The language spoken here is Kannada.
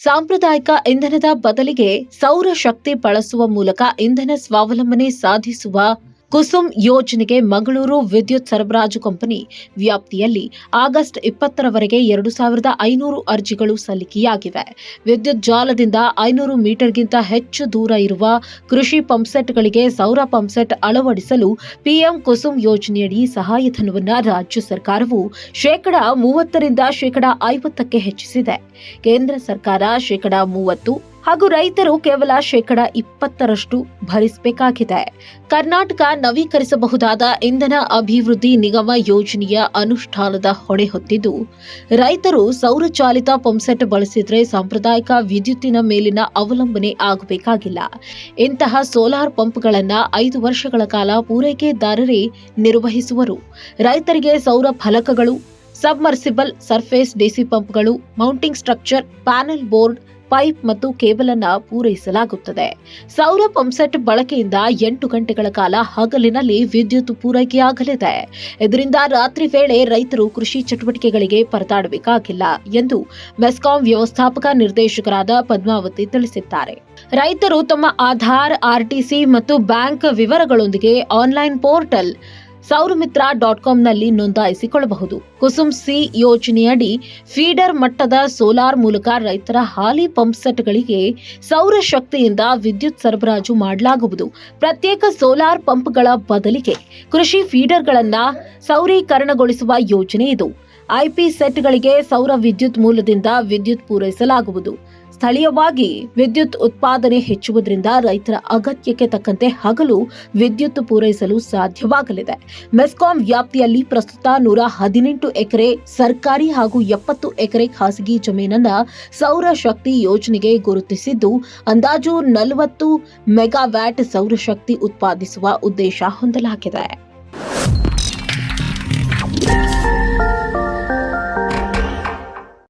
ಸಾಂಪ್ರದಾಯಿಕ ಇಂಧನದ ಬದಲಿಗೆ ಸೌರ ಶಕ್ತಿ ಬಳಸುವ ಮೂಲಕ ಇಂಧನ ಸ್ವಾವಲಂಬನೆ ಸಾಧಿಸುವ ಕುಸುಮ್ ಯೋಜನೆಗೆ ಮಂಗಳೂರು ವಿದ್ಯುತ್ ಸರಬರಾಜು ಕಂಪನಿ ವ್ಯಾಪ್ತಿಯಲ್ಲಿ ಆಗಸ್ಟ್ ಇಪ್ಪತ್ತರವರೆಗೆ ಎರಡು ಸಾವಿರದ ಐನೂರು ಅರ್ಜಿಗಳು ಸಲ್ಲಿಕೆಯಾಗಿವೆ. ವಿದ್ಯುತ್ ಜಾಲದಿಂದ ಐನೂರು ಮೀಟರ್ಗಿಂತ ಹೆಚ್ಚು ದೂರ ಇರುವ ಕೃಷಿ ಪಂಪ್ಸೆಟ್ಗಳಿಗೆ ಸೌರ ಪಂಪ್ಸೆಟ್ ಅಳವಡಿಸಲು ಪಿಎಂ ಕುಸುಮ್ ಯೋಜನೆಯಡಿ ಸಹಾಯಧನವನ್ನು ರಾಜ್ಯ ಸರ್ಕಾರವು ಶೇಕಡಾ ಮೂವತ್ತರಿಂದ ಶೇಕಡಾ ಐವತ್ತಕ್ಕೆ ಹೆಚ್ಚಿಸಿದೆ. ಕೇಂದ್ರ ಸರ್ಕಾರ ಶೇಕಡಾ ಮೂವತ್ತು ಹಾಗೂ ರೈತರು ಕೇವಲ ಶೇಕಡ ಇಪ್ಪತ್ತರಷ್ಟು ಭರಿಸಬೇಕಾಗಿದೆ. ಕರ್ನಾಟಕ ನವೀಕರಿಸಬಹುದಾದ ಇಂಧನ ಅಭಿವೃದ್ಧಿ ನಿಗಮ ಯೋಜನೆಯ ಅನುಷ್ಠಾನದ ಹೊಣೆ ಹೊತ್ತಿದ್ದು, ರೈತರು ಸೌರಚಾಲಿತ ಪಂಪ್ಸೆಟ್ ಬಳಸಿದರೆ ಸಾಂಪ್ರದಾಯಿಕ ವಿದ್ಯುತ್ತಿನ ಮೇಲಿನ ಅವಲಂಬನೆ ಆಗಬೇಕಾಗಿಲ್ಲ. ಇಂತಹ ಸೋಲಾರ್ ಪಂಪ್ಗಳನ್ನು ಐದು ವರ್ಷಗಳ ಕಾಲ ಪೂರೈಕೆದಾರರೇ ನಿರ್ವಹಿಸುವರು. ರೈತರಿಗೆ ಸೌರ ಫಲಕಗಳು, ಸಬ್ಮರ್ಸಿಬಲ್ ಸರ್ಫೇಸ್ ಡಿಸಿ ಪಂಪ್ಗಳು, mounting structure, panel board pipe ಮತ್ತು ಕೇಬಲ್ ಅನ್ನ ಪೂರೈಸಲಾಗುತ್ತದೆ. ಸೌರ ಪಂಪ್ಸೆಟ್ ಬಳಕೆಯಿಂದ ಎಂಟು ಗಂಟೆಗಳ ಕಾಲ ಹಗಲಿನಲ್ಲಿ ವಿದ್ಯುತ್ ಪೂರೈಕೆಯಾಗಲಿದೆ. ಇದರಿಂದ ರಾತ್ರಿ ವೇಳೆ ರೈತರು ಕೃಷಿ ಚಟುವಟಿಕೆಗಳಿಗೆ ಪರದಾಡಬೇಕಾಗಿಲ್ಲ ಎಂದು ಮೆಸ್ಕಾಂ ವ್ಯವಸ್ಥಾಪಕ ನಿರ್ದೇಶಕರಾದ ಪದ್ಮಾವತಿ ತಿಳಿಸಿದ್ದಾರೆ. ರೈತರು ತಮ್ಮ ಆಧಾರ್ ಆರ್ಟಿಸಿ ಮತ್ತು ಬ್ಯಾಂಕ್ ವಿವರಗಳೊಂದಿಗೆ ಆನ್ಲೈನ್ ಪೋರ್ಟಲ್ ಸೌರಮಿತ್ರ ಡಾಟ್ ಕಾಮ್ನಲ್ಲಿ ನೋಂದಾಯಿಸಿಕೊಳ್ಳಬಹುದು. ಕುಸುಮ್ ಸಿ ಯೋಜನೆಯಡಿ ಫೀಡರ್ ಮಟ್ಟದ ಸೋಲಾರ್ ಮೂಲಕ ರೈತರ ಹಾಲಿ ಪಂಪ್ ಸೆಟ್ಗಳಿಗೆ ಸೌರ ಶಕ್ತಿಯಿಂದ ವಿದ್ಯುತ್ ಸರಬರಾಜು ಮಾಡಲಾಗುವುದು. ಪ್ರತ್ಯೇಕ ಸೋಲಾರ್ ಪಂಪ್ಗಳ ಬದಲಿಗೆ ಕೃಷಿ ಫೀಡರ್ಗಳನ್ನು ಸೌರೀಕರಣಗೊಳಿಸುವ ಯೋಜನೆ ಇದು. ಐಪಿ ಸೆಟ್ಗಳಿಗೆ ಸೌರ ವಿದ್ಯುತ್ ಮೂಲದಿಂದ ವಿದ್ಯುತ್ ಪೂರೈಸಲಾಗುವುದು. ಸ್ಥಳೀಯವಾಗಿ ವಿದ್ಯುತ್ ಉತ್ಪಾದನೆ ಹೆಚ್ಚುವುದರಿಂದ ರೈತರ ಅಗತ್ಯಕ್ಕೆ ತಕ್ಕಂತೆ ಹಗಲು ವಿದ್ಯುತ್ ಪೂರೈಸಲು ಸಾಧ್ಯವಾಗಲಿದೆ. ಮೆಸ್ಕಾಂ ವ್ಯಾಪ್ತಿಯಲ್ಲಿ ಪ್ರಸ್ತುತ ನೂರ ಹದಿನೆಂಟು ಎಕರೆ ಸರ್ಕಾರಿ ಹಾಗೂ ಎಪ್ಪತ್ತು ಎಕರೆ ಖಾಸಗಿ ಜಮೀನನ್ನ ಸೌರಶಕ್ತಿ ಯೋಜನೆಗೆ ಗುರುತಿಸಿದ್ದು, ಅಂದಾಜು ನಲವತ್ತು ಮೆಗಾವ್ಯಾಟ್ ಸೌರಶಕ್ತಿ ಉತ್ಪಾದಿಸುವ ಉದ್ದೇಶ ಹೊಂದಲಾಗಿದೆ.